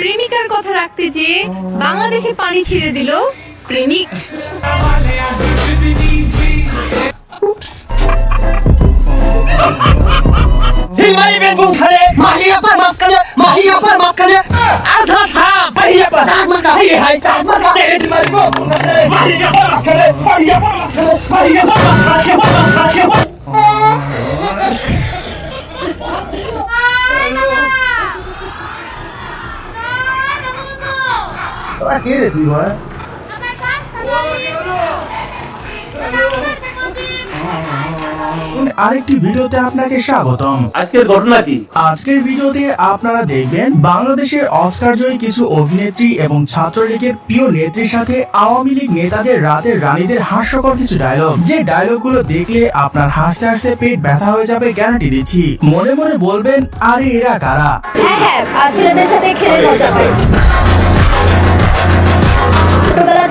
প্রেমিকার কথা রাখতে যে বাংলাদেশে পানি ছিঁড়ে দিল প্রেমিক। হিমাইবেন তেরে মাঝখানে বাহিয়া পা আরেকটি ভিডিওতে আপনাকে স্বাগতম। আজকের ঘটনা কি? আজকের ভিডিওতে আপনারা দেখবেন বাংলাদেশের অস্কার জয়ী কিছু অভিনেত্রী এবং ছাত্রলীগের প্রিয় নেত্রীর সাথে আওয়ামী লীগ নেতাদের রাতের রানীদের হাস্যকর কিছু ডায়লগ যে ডায়লগগুলো দেখলে আপনার হাসতে হাসতে পেট ব্যথা হয়ে যাবে গ্যারান্টি দিচ্ছি। মনে মনে বলবেন আরে এরা কারা? হ্যাঁ হ্যাঁ ছেলেদের সাথে খেলে মজা পাই।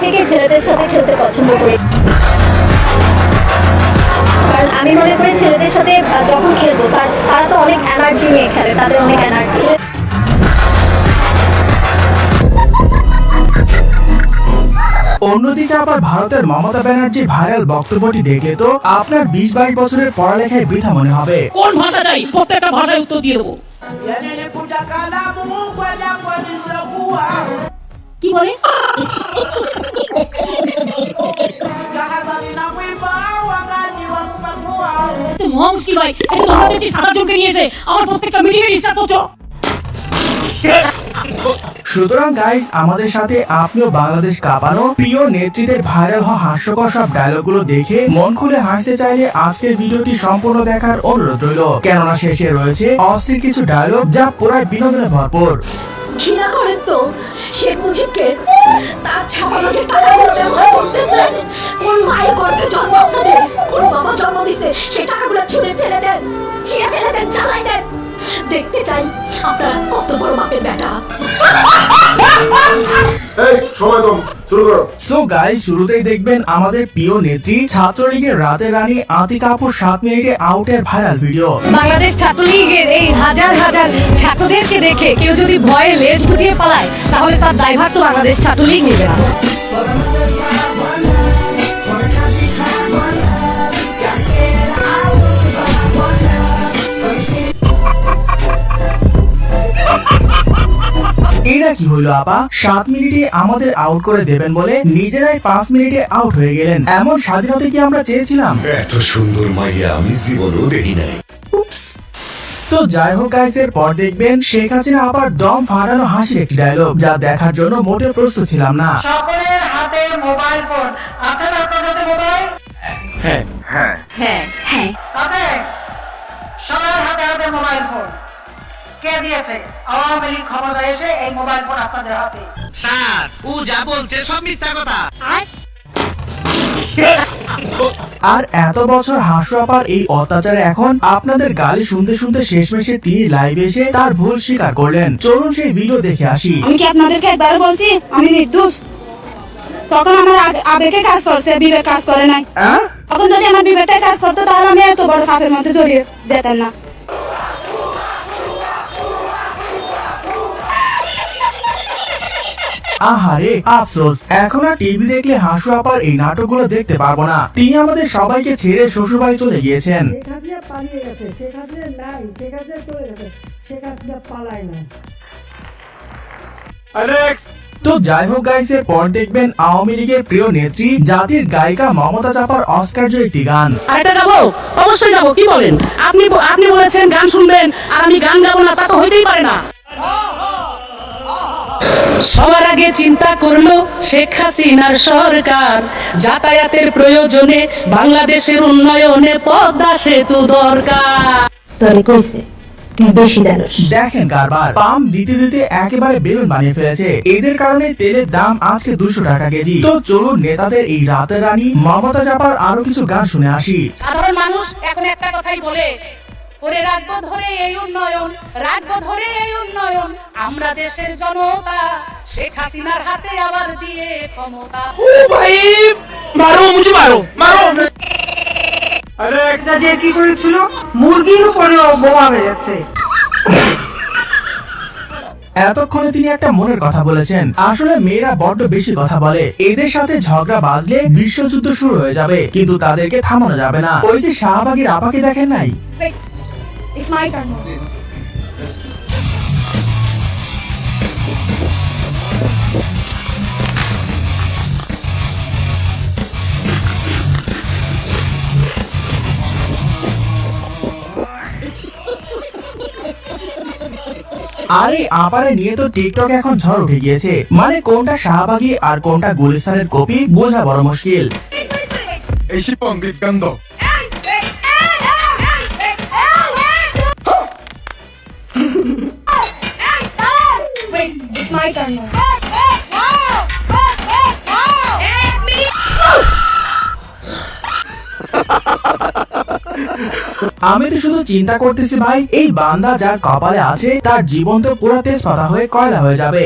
ছোটবেলা থেকে ছেলেদের সাথে খেলতে পছন্দ করি কারণ আমি মনে করি ছেলেদের সাথে যখন খেলব তার তারা তো অনেক এনার্জি নিয়ে খেলে তাদের অনেক এনার্জি অন্যদিকে আবার ভারতের মমতা ব্যানার্জির ভাইরাল বক্তব্যটি দেখলে তো আপনার বিশ বাইশ বছরের পড়ালেখায় বৃথা মনে হবে কোন ভাষা চাই প্রত্যেকটা ভাষায় উত্তর দিয়ে দেবো কি সুতরাং গাইস আমাদের সাথে আপনিও বাংলাদেশ কাঁপানো প্রিয় নেত্রীদের ভাইরাল হওয়া হাস্যকর সব ডায়লগগুলো দেখে মন খুলে হাসতে চাইলে আজকের ভিডিওটি সম্পূর্ণ দেখার অনুরোধ রইল। কেননা শেষে রয়েছে অস্থির কিছু ডায়লগ যা পুরাই বিনোদনে ভরপুর। ঘৃণা করে তো? শেখ মুজিবকে তার ছাপানো যে টাকাগুলো ব্যবহার করতেছে, কোন মায়ের গর্ভে জন্ম আপনাদের, কোন বাবা জন্ম দিছে, সেই টাকাগুলো ছুঁড়ে ফেলে দেন, ছিঁড়ে ফেলে দেন চালাই দেন। এই সময় কম শুরু করো। সো গাইস শুরুতেই দেখবেন আমাদের প্রিয় নেত্রী ছাত্রলীগের রাতের রানী আতিক আপুর সাত মিনিটে আউটের ভাইরাল ভিডিও বাংলাদেশ ছাত্রলীগের এই হাজার হাজার ছাত্রদেরকে দেখে কেউ যদি ভয়ে লেজ গুটিয়ে পালায় তাহলে তার দায়ভার তো বাংলাদেশ ছাত্রলীগ নেবে না। এটা কি হইল আপা? সাত মিনিটে আমাদের আউট করে দেবেন বলে নিজেরাই পাঁচ মিনিটে আউট হয়ে গেলেন। এমন স্বাধীনতা কি আমরা চেয়েছিলাম? এত সুন্দর মাইয়া আমি জীবনেও দেখি নাই। তো যাই হোক গাইস এর পর দেখবেন শেখ হাসিনা আবার দম ফাটানো হাসি একটি ডায়লগ যা দেখার জন্য মোটেও প্রস্তুত ছিলাম না। সকলের হাতে মোবাইল ফোন আছে না আপনার হাতে মোবাইল হ্যাঁ। হ্যাঁ। হ্যাঁ। আছে সবার হাতে হাতে মোবাইল ফোন কে দিয়েছে? আওয়ামী লীগ ক্ষমতায় এসে এই মোবাইল ফোন আপনাদের হাতে। স্যার ও যা বলছে সব মিথ্যা কথা। আর? এত বছর হাসু আপার এই অত্যাচারে এখন আপনাদের গালি শুনতে শুনতে শেষমেশে তিনি লাইভে এসে তার ভুল স্বীকার করলেন। চলুন সেই ভিডিও দেখে আসি। আমি কি আপনাদেরকে একবার বলছি? আমি নির্দোষ। তখন আমার আবেগে কাজ করছে বিবেক কাজ করে নাই। তখন যদি আমার বিবেকটাই কাজ করতো তাহলে আমি এত বড় ফাঁপের মধ্যে জড়িয়ে যেতেন না। আহারে আফসোস। এখন আর টিভি দেখলে হাসু আপার এই নাটকগুলো দেখতে পারব না। তিনি আমাদের সবাইকে ছেড়ে শ্বশুরবাড়ি চলে গিয়েছেন। তো যাই হোক গাইস এর পর দেখবেন আওয়ামী লীগের প্রিয় নেত্রী জাতির গায়িকা মমতা চাপার অস্কার জয়ী একটি গান। আরেকটা গাবো অবশ্যই গাবো কি বলেন? আপনি আপনি বলেছেন গান শুনবেন আর আমি গান গাবো না তা তো হইতেই পারে না। সবার আগে চিন্তা করল শেখ হাসিনার সরকার। যাতায়াতের প্রয়োজনে বাংলাদেশের উন্নয়নে পদ্মা সেতু দরকার। তোরে কইছে বেশি জানোস। দেখেন কারবার পাম দিতে দিতে একেবারে বেলুন বানিয়ে ফেলেছে। এদের কারণে তেলের দাম আজকে দুশো টাকা কেজি। তো চলুন নেতাদের এই রাতের রানী মমতা চাপার আরও কিছু গান শুনে আসি। সাধারণ মানুষ এখন একটা কথাই বলে ওরে রাখব ধরে এই উন্নয়ন রাখব ধরে এই উন্নয়ন। আমরা দেশের জনতা শেখ হাসিনার হাতে আবার দিয়ে ক্ষমতা। ভাই মারো মুঝে মারো মারো। যে কি করেছিল? মুরগির উপরেও বোমা মেরেছে। এতক্ষণে তিনি একটা মনের কথা বলেছেন। আসলে মেয়েরা বড্ড বেশি কথা বলে। এদের সাথে ঝগড়া বাঁধলে বিশ্বযুদ্ধ শুরু হয়ে যাবে কিন্তু তাদেরকে থামানো যাবে না। ওই যে শাহবাগের আপাকে দেখেন নাই? It's my turn. now. আরে আপারে নিয়ে তো টিকটক এখন ঝড় উঠে গিয়েছে মানে কোনটা শাহবাগী আর কোনটা গুলিস্তানের কপি বোঝা বড় মুশকিল এই শিপং বিজ্ঞান it's my turn now. আমি তো শুধু চিন্তা করতেছি ভাই এই বান্দা যার কপালে আছে তার জীবন তো পুরাতে সরা হয়ে কয়লা হয়ে যাবে।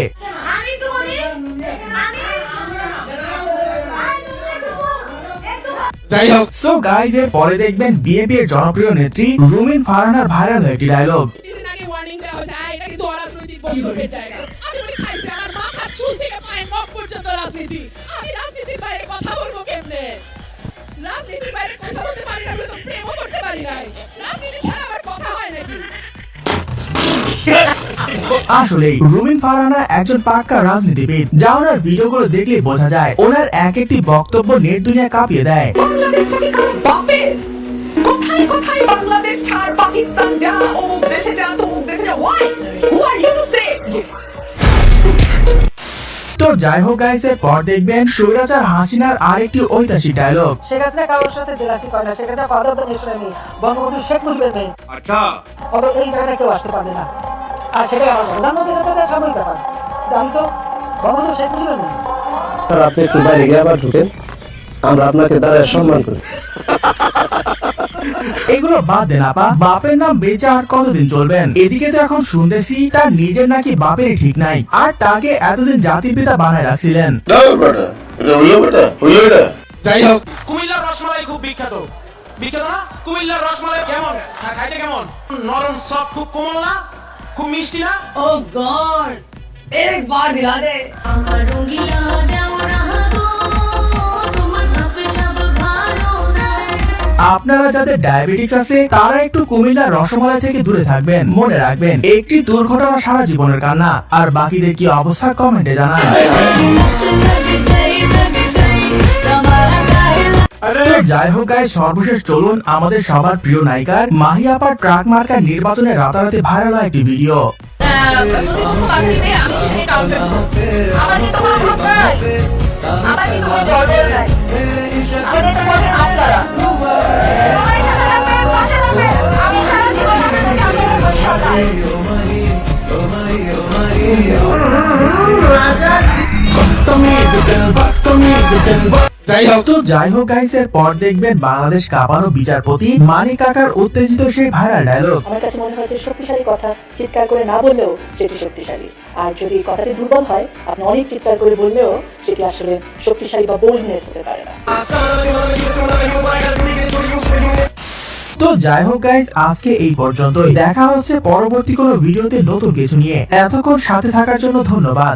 যাই হোক। সো গাইজ এর পরে দেখবেন বিএপি এর জনপ্রিয় নেত্রী রুমিন ফারহানার ভাইরাল একটি ডায়লগ আসলেই রুমিন ফারহানা একজন পাক্কা রাজনীতিবিদ। যা ওনার ভিডিওগুলো দেখলে বোঝা যায় ওনার এক একটি বক্তব্য নেট দুনিয়া কাঁপিয়ে দেয়। বাংলাদেশটাকে কারও বাপের কোথায় কোথায় বাংলাদেশ ছাড়? পাকিস্তান যা অমুক দেশে যা তমুক দেশে যা। ওয়াই হু ইউ সে তো যাই হোক গাইস এর পর দেখবেন স্বৈরাচার হাসিনার আরেকটি ঐতিহাসিক ডায়লগ শেখ হাসিনা কারোর সাথে জেলাসি করে না শেখ ফাদার মুজিবের মেয়ে। আচ্ছা। অত এই কেউ আসতে পারবে না। আর সেটাই আমার প্রধানমন্ত্রী তো এটা ব্যাপার আমি তো বঙ্গবন্ধু শেখ মুজিবের মেয়ে আপনি একটু বাইরে গিয়ে আবার ঢুকেন আমরা আপনাকে দাঁড়ায় সম্মান করি এগুলো বাদ দেন আপা। বাপের নাম বেঁচে আর কতদিন চলবেন? এদিকে তো এখন শুনতেছি তার নিজের নাকি বাপেরই ঠিক নাই। আর তাকে এতদিন জাতির পিতা বানায় রাখছিলেন। যাই হোক কুমিল্লার রসমালাই খুব বিখ্যাত। বিখ্যাত না? কুমিল্লার রসমালাই কেমন? খাইতে কেমন? নরম সফট খুব কোমল না? খুব মিষ্টি না? আপনারা যাদের ডায়াবেটিস আছে তারা একটু কুমিল্লার রসমালাই থেকে দূরে থাকবেন মনে রাখবেন একটি দুর্ঘটনা সারা জীবনের কান্না। আর বাকিদের কি অবস্থা কমেন্টে জানান। যাই হোক গায়ে সর্বশেষ চলুন আমাদের সবার প্রিয় নায়িকার মাহি আপার ট্রাক মার্কার নির্বাচনে রাতারাতি ভাইরাল একটি ভিডিও যাই হোক। তো যাই হোক গাইস এর পর দেখবেন বাংলাদেশ কাঁপানো বিচারপতি মানিক কাকার উত্তেজিত সেই ভাইরাল ডায়লগ আমার কাছে মনে হয়েছে শক্তিশালী কথা চিৎকার করে না বললেও সেটি শক্তিশালী। আর যদি কথাটি দুর্বল হয় আপনি অনেক চিৎকার করে বললেও সেটি আসলে শক্তিশালী বা বোল্ডনেস হতে পারে না। তো যাই হোক গাইস আজকে এই পর্যন্তই। দেখা হচ্ছে পরবর্তী কোনো ভিডিওতে নতুন কিছু নিয়ে। এতক্ষণ সাথে থাকার জন্য ধন্যবাদ।